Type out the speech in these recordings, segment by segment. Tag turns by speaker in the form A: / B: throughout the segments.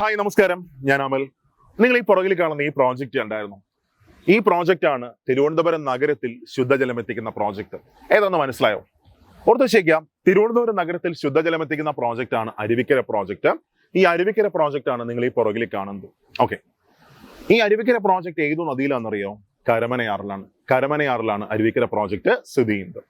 A: Hi നമസ്കാരം. ഞാൻ അമൽ. നിങ്ങൾ ഈ പുറകിൽ കാണുന്ന ഈ പ്രോജക്റ്റ് ഉണ്ടായിരുന്നു ഈ പ്രോജക്റ്റ് ആണ് തിരുവനന്തപുരം നഗരത്തിൽ ശുദ്ധജലം എത്തിക്കുന്ന പ്രോജക്റ്റ് ഏതാണെന്ന് മനസ്സിലായോ? ഓർത്ത് വെച്ചേക്കാം. തിരുവനന്തപുരം നഗരത്തിൽ ശുദ്ധജലം എത്തിക്കുന്ന പ്രോജക്റ്റ് ആണ് അരുവിക്കര പ്രോജക്റ്റ് ഈ അരുവിക്കര പ്രോജക്റ്റ് ആണ് നിങ്ങൾ ഈ പുറകിൽ കാണുന്നത്. ഓക്കെ ഈ അരുവിക്കര പ്രോജക്റ്റ് ഏതു നദിയിലാണെന്നറിയോ? കരമനയാറിലാണ്. കരമനയാറിലാണ് അരുവിക്കര പ്രോജക്റ്റ് സ്ഥിതി ചെയ്യുന്നത്.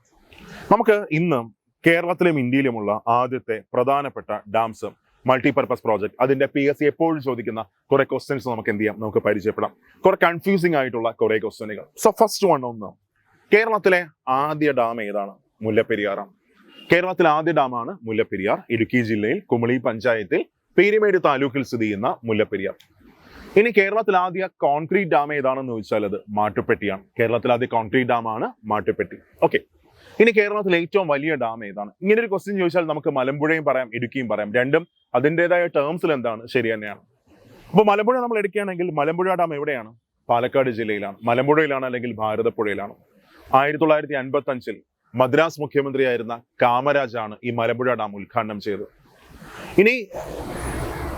A: നമുക്ക് ഇന്ന് കേരളത്തിലും ഇന്ത്യയിലുമുള്ള ആദ്യത്തെ പ്രധാനപ്പെട്ട ഡാംസ് മൾട്ടിപർപ്പസ് പ്രോജക്ട് അതിന്റെ പി എസ് സി എപ്പോഴും ചോദിക്കുന്ന കുറെ ക്വസ്റ്റ്യൻസ് നമുക്ക് എന്ത് ചെയ്യാം? നമുക്ക് പരിചയപ്പെടാം. കുറെ കൺഫ്യൂസിംഗ് ആയിട്ടുള്ള കുറെ ക്വസ്റ്റ്യനുകൾ സോ ഫസ്റ്റ് വൺ ഒന്ന്. കേരളത്തിലെ ആദ്യ ഡാം ഏതാണ്? മുല്ലപ്പെരിയാറാണ്. കേരളത്തിലെ ആദ്യ ഡാമാണ് മുല്ലപ്പെരിയാർ. ഇടുക്കി ജില്ലയിൽ കുമളി പഞ്ചായത്തിൽ പീരിമേട് താലൂക്കിൽ സ്ഥിതി ചെയ്യുന്ന മുല്ലപ്പെരിയാർ. ഇനി കേരളത്തിൽ ആദ്യ കോൺക്രീറ്റ് ഡാം ഏതാണെന്ന് ചോദിച്ചാൽ അത് മാട്ടുപ്പെട്ടിയാണ്. കേരളത്തിൽ ആദ്യ കോൺക്രീറ്റ് ഡാമാണ് മാട്ടുപ്പെട്ടി. ഓക്കെ ഇനി കേരളത്തിലെ ഏറ്റവും വലിയ ഡാം ഏതാണ്? ഇങ്ങനെ ഒരു ക്വസ്റ്റ്യൻ ചോദിച്ചാൽ നമുക്ക് മലമ്പുഴയും പറയാം ഇടുക്കിയും പറയാം. രണ്ടും അതിന്റെതായ ടേംസിൽ എന്താണ്? ശരി തന്നെയാണ്. അപ്പോൾ മലമ്പുഴ നമ്മൾ എടുക്കുകയാണെങ്കിൽ മലമ്പുഴ ഡാം എവിടെയാണ്? പാലക്കാട് ജില്ലയിലാണ്. മലമ്പുഴയിലാണ് അല്ലെങ്കിൽ ഭാരതപ്പുഴയിലാണ്. ആയിരത്തി തൊള്ളായിരത്തി അൻപത്തി അഞ്ചിൽ മദ്രാസ് മുഖ്യമന്ത്രിയായിരുന്ന കാമരാജാണ് ഈ മലമ്പുഴ ഡാം ഉദ്ഘാടനം ചെയ്തത്. ഇനി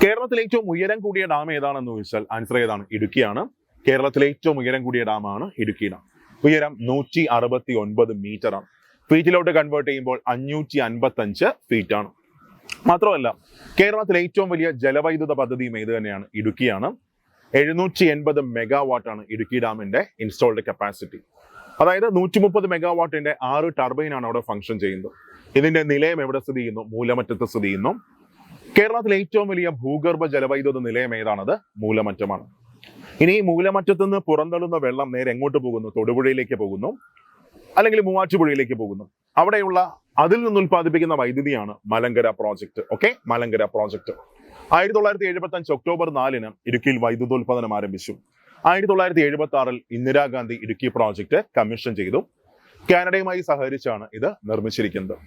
A: കേരളത്തിലെ ഏറ്റവും ഉയരം കൂടിയ ഡാം ഏതാണെന്ന് ചോദിച്ചാൽ ആൻസർ ഏതാണ്? ഇടുക്കിയാണ് കേരളത്തിലെ ഏറ്റവും ഉയരം കൂടിയ ഡാമാണ് ഇടുക്കി ഡാം ഉയരം നൂറ്റി അറുപത്തി ഒൻപത് മീറ്റർ ആണ് ഫീറ്റിലോട്ട് കൺവേർട്ട് ചെയ്യുമ്പോൾ അഞ്ഞൂറ്റി അൻപത്തി അഞ്ച് ഫീറ്റ് ആണ്. മാത്രമല്ല കേരളത്തിലെ ഏറ്റവും വലിയ ജലവൈദ്യുത പദ്ധതിയും ഇത് തന്നെയാണ് ഇടുക്കിയാണ്. എഴുന്നൂറ്റി എൺപത് മെഗാവാട്ട് ആണ് ഇടുക്കി ഡാമിന്റെ ഇൻസ്റ്റാൾഡ് കപ്പാസിറ്റി അതായത് നൂറ്റി മുപ്പത് മെഗാവാട്ടിന്റെ ആറ് ടർബൈനാണ് അവിടെ ഫംഗ്ഷൻ ചെയ്യുന്നത്. ഇതിന്റെ നിലയം എവിടെ സ്ഥിതി ചെയ്യുന്നു? മൂലമറ്റത്ത് സ്ഥിതി ചെയ്യുന്നു. കേരളത്തിലെ ഏറ്റവും വലിയ ഭൂഗർഭ ജലവൈദ്യുത നിലയം ഏതാണത്? മൂലമറ്റമാണ്. ഇനി ഈ മൂലമറ്റത്ത് നിന്ന് പുറന്തള്ളുന്ന വെള്ളം നേരെ എങ്ങോട്ട് പോകുന്നു? തൊടുപുഴയിലേക്ക് പോകുന്നു. അല്ലെങ്കിൽ മൂവാറ്റുപുഴയിലേക്ക് പോകുന്നു. അവിടെയുള്ള അതിൽ നിന്ന് ഉൽപ്പാദിപ്പിക്കുന്ന വൈദ്യുതിയാണ് Malankara project okay Malankara project ആയിരത്തി തൊള്ളായിരത്തി എഴുപത്തി അഞ്ച് ഒക്ടോബർ നാലിന് ഇടുക്കിയിൽ വൈദ്യുതോൽപാദനം ആരംഭിച്ചു. ആയിരത്തി തൊള്ളായിരത്തി എഴുപത്തി ആറിൽ ഇന്ദിരാഗാന്ധി ഇടുക്കി പ്രോജക്റ്റ് കമ്മീഷൻ ചെയ്തു. കാനഡയുമായി സഹകരിച്ചാണ് ഇത് നിർമ്മിച്ചിരിക്കുന്നത്.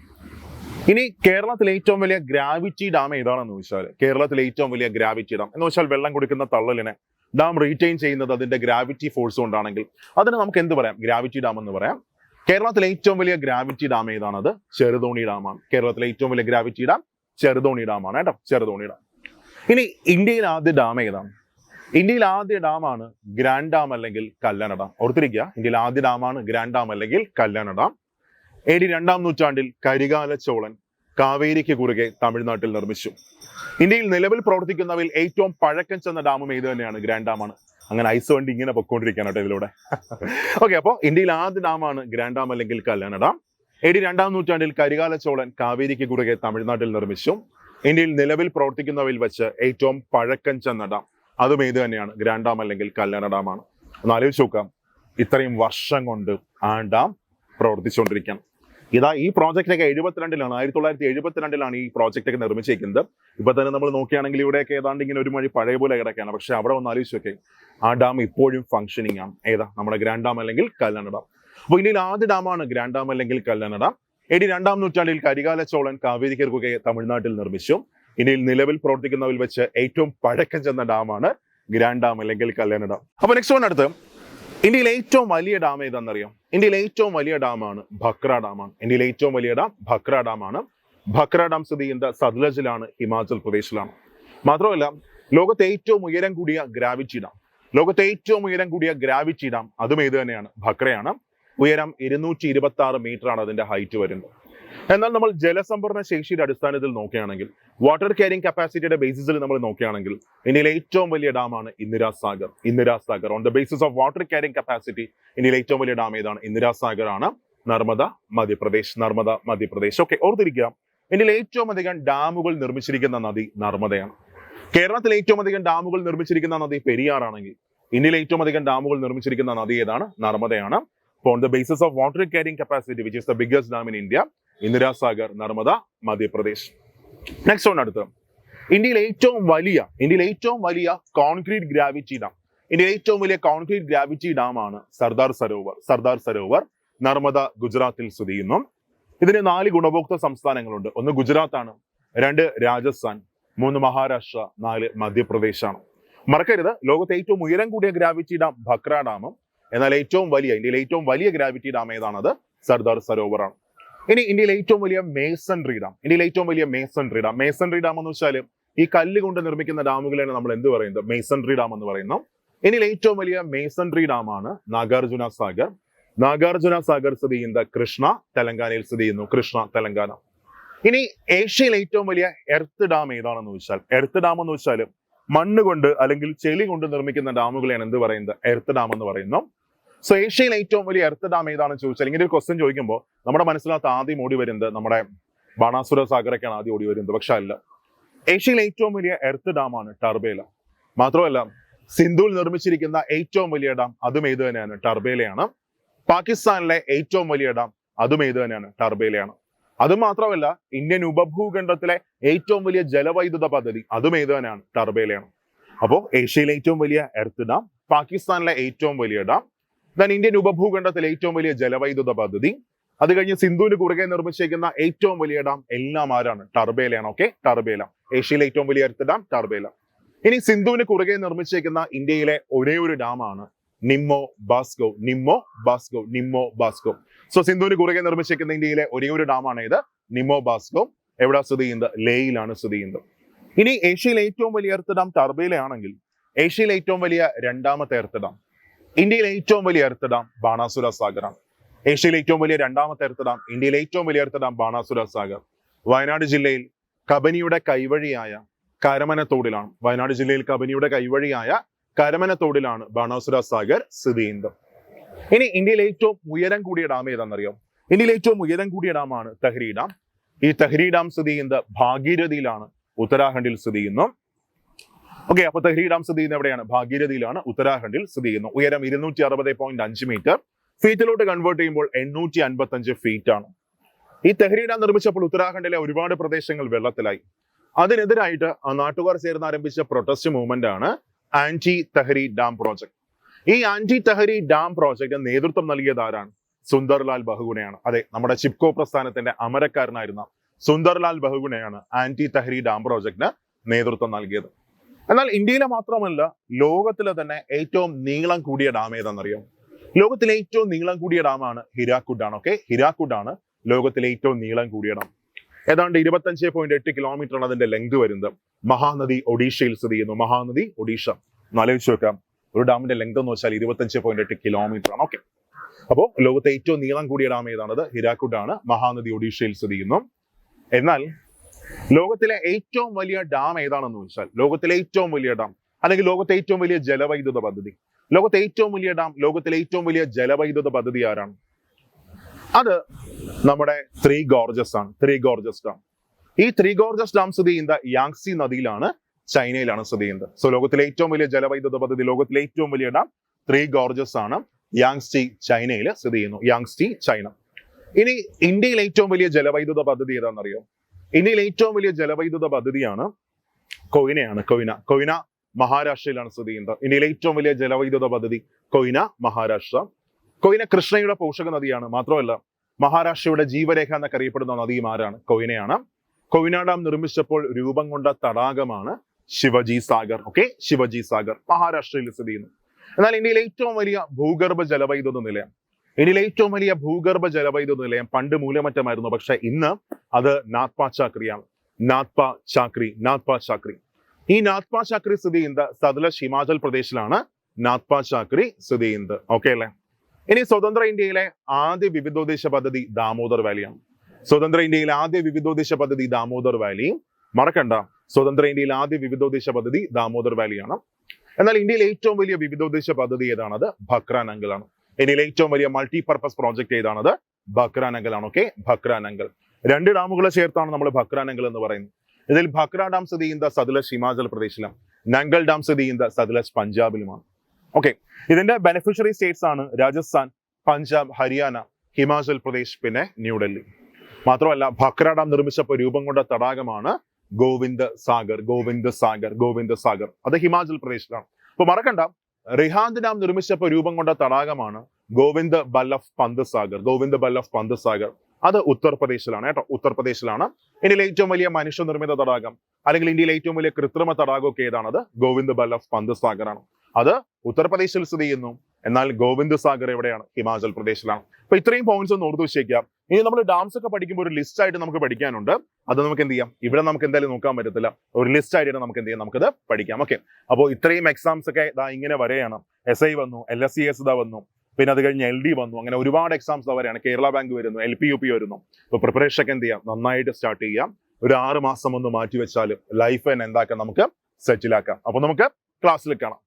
A: ഇനി കേരളത്തിലെ ഏറ്റവും വലിയ ഗ്രാവിറ്റി ഡാം ഏതാണെന്ന് ചോദിച്ചാൽ കേരളത്തിലെ ഏറ്റവും വലിയ ഗ്രാവിറ്റി ഡാം എന്ന് വെച്ചാൽ വെള്ളം കുടിക്കുന്ന തള്ളലിനെ ഡാം റീറ്റെയിൻ ചെയ്യുന്നത് അതിന്റെ ഗ്രാവിറ്റി ഫോഴ്സ് കൊണ്ടാണെങ്കിൽ അതിന് നമുക്ക് എന്ത് പറയാം? ഗ്രാവിറ്റി ഡാം എന്ന് പറയാം. കേരളത്തിലെ ഏറ്റവും വലിയ ഗ്രാവിറ്റി ഡാം ഏതാണത്? ചെറുതോണി ഡാമാണ് കേരളത്തിലെ ഏറ്റവും വലിയ ഗ്രാവിറ്റി ഡാം ചെറുതോണി ഡാമാണ് കേട്ടോ. ചെറുതോണി ഡാം ഇനി ഇന്ത്യയിൽ ആദ്യ ഡാം ഏതാണ്? ഇന്ത്യയിൽ ആദ്യ ഡാമാണ് ഗ്രാൻഡ് ഡാം അല്ലെങ്കിൽ കല്ലണ ഡാം ഓർത്തിരിക്കുക ഇന്ത്യയിൽ ആദ്യ ഡാമാണ് ഗ്രാൻഡ് ഡാം അല്ലെങ്കിൽ കല്ലണ ഡാം എ ഡി രണ്ടാം നൂറ്റാണ്ടിൽ കരികാല ചോളൻ കാവേരിക്ക് കുറുകെ തമിഴ്നാട്ടിൽ നിർമ്മിച്ചു. ഇന്ത്യയിൽ നിലവിൽ പ്രവർത്തിക്കുന്നവയിൽ ഏറ്റവും പഴക്കം ചെന്ന ഡാമും ഇത് തന്നെയാണ്? ഗ്രാൻഡ് ഡാമാണ് അങ്ങനെ ഐസ് വണ്ടി ഇങ്ങനെ പൊക്കോണ്ടിരിക്കുകയാണ് കേട്ടോ ഇതിലൂടെ. ഓക്കെ അപ്പോൾ ഇന്ത്യയിൽ ആദ്യ ഡാമാണ് ഗ്രാൻഡ് ഡാം അല്ലെങ്കിൽ കല്യാണ ഡാം. എ ഡി രണ്ടാം നൂറ്റാണ്ടിൽ കരികാല ചോളൻ കാവേരിക്ക് കുറുകെ തമിഴ്നാട്ടിൽ നിർമ്മിച്ചു. ഇന്ത്യയിൽ നിലവിൽ പ്രവർത്തിക്കുന്നവയിൽ വെച്ച് ഏറ്റവും പഴക്കം ചെന്ന ഡാം. അതും ഇത് തന്നെയാണ് ഗ്രാൻഡ് ഡാം അല്ലെങ്കിൽ കല്യാണ ഡാമാണ്. ഒന്ന് ആലോചിച്ച് നോക്കാം. ഇത്രയും വർഷം കൊണ്ട് ആ ഡാം പ്രവർത്തിച്ചുകൊണ്ടിരിക്കുകയാണ്. ഇതാ ഈ പ്രോജക്റ്റൊക്കെ എഴുപത്തിരണ്ടിലാണ് ആയിരത്തി തൊള്ളായിരത്തി എഴുപത്തിരണ്ടിലാണ് ഈ പ്രോജക്റ്റ് ഒക്കെ നിർമ്മിച്ചിരിക്കുന്നത്. ഇപ്പൊ തന്നെ നമ്മൾ നോക്കുകയാണെങ്കിൽ ഇവിടെയൊക്കെ ഏതാണ്ട് ഇങ്ങനെ ഒരു മഴ പഴയ പോലെ കിടക്കുകയാണ്. പക്ഷെ അവിടെ ഒന്ന് ആലോചിച്ചൊക്കെ ആ ഡാം ഇപ്പോഴും ഫംഗ്ഷനിങ് ആണ്. ഏതാ? നമ്മുടെ ഗ്രാൻഡ് ഡാം അല്ലെങ്കിൽ കല്ലണ ഡാം അപ്പോൾ ഇന്ത്യയിൽ ആദ്യ ഡാമാണ് ഗ്രാൻഡ് ഡാം അല്ലെങ്കിൽ കല്ലണ ഡാം എടി രണ്ടാം നൂറ്റാണ്ടിൽ കരികാല ചോളൻ കാവേരിക്കർക്കൊക്കെ തമിഴ്നാട്ടിൽ നിർമ്മിച്ചു. ഇന്ത്യയിൽ നിലവിൽ പ്രവർത്തിക്കുന്നതിൽ വെച്ച് ഏറ്റവും പഴക്കം ചെന്ന ഡാമാണ് ഗ്രാൻഡ് ഡാം അല്ലെങ്കിൽ കല്യാണ ഡാം അപ്പൊ നെക്സ്റ്റ് വൺ അടുത്ത്. ഇന്ത്യയിലെ ഏറ്റവും വലിയ ഡാം ഏതാണെന്നറിയാം? ഇന്ത്യയിലെ ഏറ്റവും വലിയ ഡാമാണ് ഭക്ര ഡാമാണ്. ഇന്ത്യയിലെ ഏറ്റവും വലിയ ഡാം ഭക്ര ഡാമാണ്. ഭക്ര ഡാം സ്ഥിതി ചെയ്യുന്നത് സത്ലജിലാണ് ഹിമാചൽ പ്രദേശിലാണ്. മാത്രമല്ല ലോകത്തെ ഏറ്റവും ഉയരം കൂടിയ ഗ്രാവിറ്റി ഡാം. ലോകത്തെ ഏറ്റവും ഉയരം കൂടിയ ഗ്രാവിറ്റി ഡാം അതും ഇത് തന്നെയാണ്? ഭക്രയാണ്. ഉയരം ഇരുന്നൂറ്റി ഇരുപത്തി ആറ് മീറ്റർ ആണ് അതിന്റെ ഹൈറ്റ് വരുന്നത്. എന്നാൽ നമ്മൾ ജലസംഭരണ ശേഷിയുടെ അടിസ്ഥാനത്തിൽ നോക്കുകയാണെങ്കിൽ വാട്ടർ ക്യാരിങ് കപ്പാസിറ്റിയുടെ ബേസിസിൽ നമ്മൾ നോക്കുകയാണെങ്കിൽ ഇന്ത്യയിലെ ഏറ്റവും വലിയ ഡാമാണ് Indira Indira Sagar. Indira Sagar on the basis of water carrying capacity ഇന്ത്യയിലെ ഏറ്റവും വലിയ ഡാം ഏതാണ്? ഇന്ദിരാ സാഗർ ആണ് നർമ്മദ മധ്യപ്രദേശ്. നർമ്മദ മധ്യപ്രദേശ്. ഓക്കെ ഓർത്തിരിക്കുക. ഇന്ത്യയിലെ ഏറ്റവും അധികം ഡാമുകൾ നിർമ്മിച്ചിരിക്കുന്ന നദി നർമ്മദയാണ്. കേരളത്തിലെ ഏറ്റവും അധികം ഡാമുകൾ നിർമ്മിച്ചിരിക്കുന്ന നദി പെരിയാറാണെങ്കിൽ ഇന്ത്യയിലെ ഏറ്റവും അധികം ഡാമുകൾ നിർമ്മിച്ചിരിക്കുന്ന നദി ഏതാണ്? നർമ്മദയാണ്. On the basis of water carrying capacity which is the biggest dam in India Indira Sagar Narmada Madhya Pradesh. Next one അടുത്തത് ഇന്ത്യയിലെ ഏറ്റവും വലിയ ഇന്ത്യയിലെ ഏറ്റവും വലിയ കോൺക്രീറ്റ് ഗ്രാവിറ്റി ഡാം ഇന്ത്യയിലെ ഏറ്റവും വലിയ കോൺക്രീറ്റ് ഗ്രാവിറ്റി ഡാം ആണ് സർദാർ സരോവർ സർദാർ സരോവർ നർമ്മദ ഗുജറാത്തിൽ സ്ഥിതി ചെയ്യുന്നു. ഇതിന് നാല് ഗുണഭോക്തൃ സംസ്ഥാനങ്ങളുണ്ട്. ഒന്ന് ഗുജറാത്ത് ആണ് രണ്ട് രാജസ്ഥാൻ മൂന്ന് മഹാരാഷ്ട്ര നാല് മധ്യപ്രദേശ് ആണ് മറക്കരുത് ലോകത്തെ ഏറ്റവും ഉയരം കൂടിയ ഗ്രാവിറ്റി ഡാം ഭക്ര ഡാമും എന്നാൽ ഏറ്റവും വലിയ ഇന്ത്യയിലെ ഏറ്റവും വലിയ ഗ്രാവിറ്റി ഡാം ഏതാണത്? സർദാർ സരോവറാണ്. ഇനി ഇന്ത്യയിലെ ഏറ്റവും വലിയ മേസൺട്രി ഡാം ഇന്ത്യയിലെ ഏറ്റവും വലിയ മേസൺട്രി ഡാം മേസൺട്രി ഡാം എന്ന് വെച്ചാൽ ഈ കല്ല് കൊണ്ട് നിർമ്മിക്കുന്ന ഡാമുകളെയാണ് നമ്മൾ എന്ത് പറയുന്നത്? മേസൺട്രി ഡാം എന്ന് പറയുന്നു. ഇനി ഏറ്റവും വലിയ മേസൺട്രി ആണ് നാഗാർജുന സാഗർ. നാഗാർജുന സാഗർ സ്ഥിതി ചെയ്യുന്ന കൃഷ്ണ തെലങ്കാനയിൽ സ്ഥിതി ചെയ്യുന്നു കൃഷ്ണ തെലങ്കാന. ഇനി ഏഷ്യയിലെ ഏറ്റവും വലിയ എർത്ത് ഡാം ഏതാണെന്ന് വെച്ചാൽ എർത്ത് ഡാം എന്ന് വെച്ചാൽ മണ്ണ് കൊണ്ട് അല്ലെങ്കിൽ ചെളി കൊണ്ട് നിർമ്മിക്കുന്ന ഡാമുകളെയാണ് എന്ത് പറയുന്നത്? എർത്ത് ഡാം എന്ന് പറയുന്നു. സോ ഏഷ്യയിൽ ഏറ്റവും വലിയ എർത്ത് ഡാം ഏതാണെന്ന് ചോദിച്ചാൽ ഇങ്ങനെ ഒരു ക്വസ്റ്റ്യൻ ചോദിക്കുമ്പോൾ നമ്മുടെ മനസ്സിനകത്ത് ആദ്യം ഓടി വരുന്നത് നമ്മുടെ ബാണാസുര സാഗറൊക്കെയാണ് ആദ്യം ഓടി വരുന്നത്. പക്ഷെ അല്ല. ഏഷ്യയിലെ ഏറ്റവും വലിയ എർത്ത് ഡാം ആണ് ടർബേല മാത്രമല്ല സിന്ധുവിൽ നിർമ്മിച്ചിരിക്കുന്ന ഏറ്റവും വലിയ ഡാം അതും ഏത് തന്നെയാണ്? ടർബേലയാണ് പാകിസ്ഥാനിലെ ഏറ്റവും വലിയ ഡാം അതും ഏത് തന്നെയാണ്? ടർബേലയാണ് അത് മാത്രമല്ല ഇന്ത്യൻ ഉപഭൂഖണ്ഡത്തിലെ ഏറ്റവും വലിയ ജലവൈദ്യുത പദ്ധതി അതും ഏത് തന്നെയാണ്? ടർബേലയാണ് അപ്പോൾ ഏഷ്യയിലെ ഏറ്റവും വലിയ എർത്ത് ഡാം പാകിസ്ഥാനിലെ ഏറ്റവും വലിയ ഡാം ദൻ ഇന്ത്യൻ ഉപഭൂഖണ്ഡത്തിലെ ഏറ്റവും വലിയ ജലവൈദ്യുത പദ്ധതി. അത് കഴിഞ്ഞ് സിന്ധുവിന് കുറുകെ നിർമ്മിച്ചിരിക്കുന്ന ഏറ്റവും വലിയ ഡാം എല്ലാം ആരാണ്? ടർബേലയാണ് ഓക്കെ ടർബേല. ഏഷ്യയിലെ ഏറ്റവും വലിയ അടുത്ത ഡാം ടർബേല. ഇനി സിന്ധുവിന് കുറുകെ നിർമ്മിച്ചിരിക്കുന്ന ഇന്ത്യയിലെ ഒരേ ഒരു ഡാമാണ് നിമ്മോ ബാസ്കോ. നിമ്മോ ബാസ്കോ നിമ്മോ ബാസ്കോ. സോ സിന്ധുവിന് കുറുകെ നിർമ്മിച്ചിരിക്കുന്ന ഇന്ത്യയിലെ ഒരേ ഒരു ഡാമാണ് ഇത് നിമ്മോ ബാസ്കോ. എവിടെ സ്ഥിതി ചെയ്യുന്നത്? ലേയിലാണ് സ്ഥിതി ചെയ്യുന്നത്. ഇനി ഏഷ്യയിലെ ഏറ്റവും വലിയ എർത്ത് ഡാം ടർബേലയാണെങ്കിൽ ഏഷ്യയിലെ ഏറ്റവും വലിയ രണ്ടാമത്തെ എർത്ത് ഡാം ഇന്ത്യയിലെ ഏറ്റവും വലിയ എർത്ത് ഡാം ബാണാസുര സാഗറാണ്. ഏഷ്യയിലെ ഏറ്റവും വലിയ രണ്ടാമത്തെ എർത്ത് ഡാം ഇന്ത്യയിലെ ഏറ്റവും വലിയ എർത്ത് ഡാം ബാണാസുര സാഗർ. വയനാട് ജില്ലയിൽ കബനിയുടെ കൈവഴിയായ കരമനത്തോടിലാണ്. വയനാട് ജില്ലയിൽ കബനിയുടെ കൈവഴിയായ കരമനത്തോടിലാണ് ബാണാസുര സാഗർ സ്ഥിതി ചെയ്യുന്നത്. ഇനി ഇന്ത്യയിലെ ഏറ്റവും ഉയരം കൂടിയ ഡാം ഏതാണെന്നറിയാം ഇന്ത്യയിലെ ഏറ്റവും ഉയരം കൂടിയ ഡാമാണ് തെഹ്രി ഡാം. ഈ തെഹ്രി ഡാം സ്ഥിതി ചെയ്യുന്നത് ഭാഗീരഥിയിലാണ്. ഉത്തരാഖണ്ഡിൽ സ്ഥിതി ചെയ്യുന്നു. ഓക്കെ അപ്പൊ തെഹ്രി ഡാം സ്ഥിതി ചെയ്യുന്ന എവിടെയാണ്? ഭാഗീരഥിയിലാണ്. ഉത്തരാഖണ്ഡിൽ സ്ഥിതി ചെയ്യുന്നത് ഉയരം ഇരുന്നൂറ്റി അറുപത് പോയിന്റ് അഞ്ച് മീറ്റർ ഫീറ്റിലോട്ട് കൺവേർട്ട് ചെയ്യുമ്പോൾ എണ്ണൂറ്റി അൻപത്തി അഞ്ച് ഫീറ്റ് ആണ്. ഈ തെഹ്രി ഡാം നിർമ്മിച്ചപ്പോൾ ഉത്തരാഖണ്ഡിലെ ഒരുപാട് പ്രദേശങ്ങൾ വെള്ളത്തിലായി. അതിനെതിരായിട്ട് ആ നാട്ടുകാർ ചേർന്ന് ആരംഭിച്ച പ്രൊട്ടസ്റ്റ് മൂവ്മെന്റ് ആണ് ആന്റി തെഹ്രി ഡാം പ്രോജക്ട് ഈ ആന്റി തെഹ്രി ഡാം പ്രോജക്റ്റ് നേതൃത്വം നൽകിയത് ആരാണ്? സുന്ദർലാൽ ബഹുഗുണയാണ്. അതെ നമ്മുടെ ചിപ്കോ പ്രസ്ഥാനത്തിന്റെ അമരക്കാരനായിരുന്ന സുന്ദർലാൽ ബഹുഗുണയാണ് ആന്റി തെഹ്രി ഡാം പ്രോജക്റ്റിന് നേതൃത്വം നൽകിയത്. എന്നാൽ ഇന്ത്യയിലെ മാത്രമല്ല ലോകത്തിലെ തന്നെ ഏറ്റവും നീളം കൂടിയ ഡാം ഏതാണെന്നറിയോ ലോകത്തിലെ ഏറ്റവും നീളം കൂടിയ ഡാമാണ് ഹിരാക്കുഡ് ആണ് ഓക്കെ ഹിരാക്കുഡ് ആണ് ലോകത്തിലെ ഏറ്റവും നീളം കൂടിയ ഡാം. ഏതാണ്ട് ഇരുപത്തഞ്ച് പോയിന്റ് എട്ട് കിലോമീറ്റർ ആണ് അതിന്റെ ലെങ്ത് വരുന്നത്. മഹാനദി ഒഡീഷയിൽ സ്ഥിതി ചെയ്യുന്നു. മഹാനദി ഒഡീഷ. ആലോചിച്ച് വെക്കാം ഒരു ഡാമിന്റെ ലെങ്ത് എന്ന് വെച്ചാൽ ഇരുപത്തഞ്ച് പോയിന്റ് എട്ട് കിലോമീറ്റർ ആണ്. ഓക്കെ അപ്പോൾ ലോകത്തെ ഏറ്റവും നീളം കൂടിയ ഡാം ഏതാണത്? ഹിരാക്കുഡ് ആണ് മഹാനദി ഒഡീഷയിൽ സ്ഥിതി ചെയ്യുന്നു. എന്നാൽ ലോകത്തിലെ ഏറ്റവും വലിയ ഡാം ഏതാണെന്ന് ചോദിച്ചാൽ ലോകത്തിലെ ഏറ്റവും വലിയ ഡാം അല്ലെങ്കിൽ ലോകത്തെ ഏറ്റവും വലിയ ജലവൈദ്യുത പദ്ധതി. ലോകത്തെ ഏറ്റവും വലിയ ഡാം ലോകത്തിലെ ഏറ്റവും വലിയ ജലവൈദ്യുത പദ്ധതി ആരാണ്? അത് നമ്മുടെ ത്രീ ഗോർജസ് ആണ് ത്രീ ഗോർജസ് ഡാം. ഈ ത്രീ ഗോർജസ് ഡാം സ്ഥിതി ചെയ്യുന്ന യാങ്സി നദിയിലാണ് ചൈനയിലാണ് സ്ഥിതി ചെയ്യുന്നത്. സോ ലോകത്തിലെ ഏറ്റവും വലിയ ജലവൈദ്യുത പദ്ധതി ലോകത്തിലെ ഏറ്റവും വലിയ ഡാം ത്രീ ഗോർജസ് ആണ് യാങ്സ്റ്റി ചൈനയിൽ സ്ഥിതി ചെയ്യുന്നു യാങ്സ്റ്റി ചൈന. ഇനി ഇന്ത്യയിൽ ഏറ്റവും വലിയ ജലവൈദ്യുത പദ്ധതി ഏതാണെന്നറിയോ? ഇന്ത്യയിൽ ഏറ്റവും വലിയ ജലവൈദ്യുത പദ്ധതിയാണ് കൊയിനയാണ്. കൊയിന കൊയിന മഹാരാഷ്ട്രയിലാണ് സ്ഥിതി ചെയ്യുന്നത്. ഇന്ത്യയിലെ ഏറ്റവും വലിയ ജലവൈദ്യുത പദ്ധതി കൊയിന മഹാരാഷ്ട്ര. കൊയിന കൃഷ്ണയുടെ പോഷക നദിയാണ്. മാത്രമല്ല മഹാരാഷ്ട്രയുടെ ജീവരേഖ എന്നൊക്കെ അറിയപ്പെടുന്ന നദിയും ആരാണ്? കൊയിനയാണ്. കൊയിന ഡാം നിർമ്മിച്ചപ്പോൾ രൂപം കൊണ്ട തടാകമാണ് ശിവജി സാഗർ. ഓക്കെ ശിവജി സാഗർ മഹാരാഷ്ട്രയിൽ സ്ഥിതി ചെയ്യുന്നു. എന്നാൽ ഇന്ത്യയിലെ ഏറ്റവും വലിയ ഭൂഗർഭ ജലവൈദ്യുത നിലയം ഇന്ത്യയിലെ ഏറ്റവും വലിയ ഭൂഗർഭ ജലവൈദ്യുത നിലയം പണ്ട് മൂലമറ്റമായിരുന്നു. പക്ഷെ ഇന്ന് അത് നാത്പ ചാക്രിയാണ്. നാത്പ ചാക്രി നാത്പ ചാക്രി. ഈ നാത്പ ചാക്രി സ്ഥിതി ചെയ്യുന്നത് സതലജ് ഹിമാചൽ പ്രദേശിലാണ്. നാത്പ ചാക്രി സ്ഥിതി ചെയ്യുന്നത്. ഓക്കെ അല്ലേ? ഇനി സ്വതന്ത്ര ഇന്ത്യയിലെ ആദ്യ വിവിധോദ്ദേശ പദ്ധതി ദാമോദർ വാലിയാണ്. സ്വതന്ത്ര ഇന്ത്യയിലെ ആദ്യ വിവിധോദ്ദേശ പദ്ധതി ദാമോദർ വാലി. മറക്കണ്ട. സ്വതന്ത്ര ഇന്ത്യയിലെ ആദ്യ വിവിധോദ്ദേശ പദ്ധതി ദാമോദർ വാലിയാണ്. എന്നാൽ ഇന്ത്യയിലെ ഏറ്റവും വലിയ വിവിധോദ്ദേശ പദ്ധതി ഏതാണത്? ഭക്രാൻ ആണ് ഇന്ത്യയിലെ ഏറ്റവും വലിയ മൾട്ടി പർപ്പസ് പ്രോജക്ട് ഏതാണത്? ഭക്രാനങ്കൽ ആണ് ഓക്കെ ഭക്രാനങ്കൽ. രണ്ട് ഡാമുകളെ ചേർത്താണ് നമ്മൾ ഭക്രാനങ്കൽ എന്ന് പറയുന്നത്. ഇതിൽ ഭക്ര ഡാം സ്ഥിതി ചെയ്യുന്ന സതുലജ് ഹിമാചൽ പ്രദേശിലും നങ്കൽ ഡാം സ്ഥിതി ചെയ്യുന്ന സതുലജ് പഞ്ചാബിലുമാണ്. ഓക്കെ ഇതിന്റെ ബെനിഫിഷ്യറി സ്റ്റേറ്റ്സ് ആണ് രാജസ്ഥാൻ പഞ്ചാബ് ഹരിയാന ഹിമാചൽ പ്രദേശ് പിന്നെ ന്യൂഡൽഹി മാത്രമല്ല ഭക്ര ഡാം നിർമ്മിച്ചപ്പോൾ രൂപം കൊണ്ട തടാകമാണ് ഗോവിന്ദ സാഗർ ഗോവിന്ദ സാഗർ ഗോവിന്ദ സാഗർ. അത് ഹിമാചൽ പ്രദേശിലാണ്. അപ്പൊ മറക്കണ്ട റിഹാന്ത് ഡാം നിർമ്മിച്ചപ്പോൾ രൂപം കൊണ്ട തടാകമാണ് ഗോവിന്ദ് ബല്ലഫ് പന്ത് സാഗർ ഗോവിന്ദ് ബല്ലഫ് പന്ത് സാഗർ അത് ഉത്തർപ്രദേശിലാണ് കേട്ടോ. ഉത്തർപ്രദേശിലാണ്. ഇന്ത്യയിലെ ഏറ്റവും വലിയ മനുഷ്യനിർമ്മിത തടാകം അല്ലെങ്കിൽ ഇന്ത്യയിലെ ഏറ്റവും വലിയ കൃത്രിമ തടാകമൊക്കെ ഏതാണത്? ഗോവിന്ദ് ബല്ലഫ് പന്ത് സാഗർ ആണ് അത് ഉത്തർപ്രദേശിൽ സ്ഥിതി ചെയ്യുന്നു. എന്നാൽ ഗോവിന്ദ് സാഗർ എവിടെയാണ്? ഹിമാചൽ പ്രദേശിലാണ്. അപ്പൊ ഇത്രയും പോയിന്റ്സ് ഒന്ന് ഓർത്തു വെച്ചേക്കാം ഇനി നമ്മൾ ഡാംസ് ഒക്കെ പഠിക്കുമ്പോൾ ഒരു ലിസ്റ്റ് ആയിട്ട് നമുക്ക് പഠിക്കാനുണ്ട്. അത് നമുക്ക് എന്ത് ചെയ്യാം? ഇവിടെ നമുക്ക് എന്തായാലും നോക്കാൻ പറ്റത്തില്ല. ഒരു ലിസ്റ്റ് ആയിട്ട് നമുക്ക് എന്ത് ചെയ്യാം? നമുക്കത് പഠിക്കാം. ഓക്കെ അപ്പോൾ ഇത്രയും എക്സാംസ് ഒക്കെ ഇതാ ഇങ്ങനെ വരെയാണ്. എസ് ഐ വന്നു എൽ എസ് സി എസ് ഇതാ വന്നു. പിന്നെ അത് കഴിഞ്ഞ് എൽ ഡി വന്നു. അങ്ങനെ ഒരുപാട് എക്സാംസ് വരെയാണ്. കേരള ബാങ്ക് വരുന്നു എൽ പി യു പി വരുന്നു. അപ്പോൾ പ്രിപ്പറേഷൻ ഒക്കെ എന്ത് ചെയ്യാം? നന്നായിട്ട് സ്റ്റാർട്ട് ചെയ്യാം. ഒരു ആറ് മാസം ഒന്ന് മാറ്റി വെച്ചാൽ ലൈഫ് തന്നെ എന്താക്കാം? നമുക്ക് സെറ്റിലാക്കാം അപ്പോൾ നമുക്ക് ക്ലാസ്സിൽ കാണാം.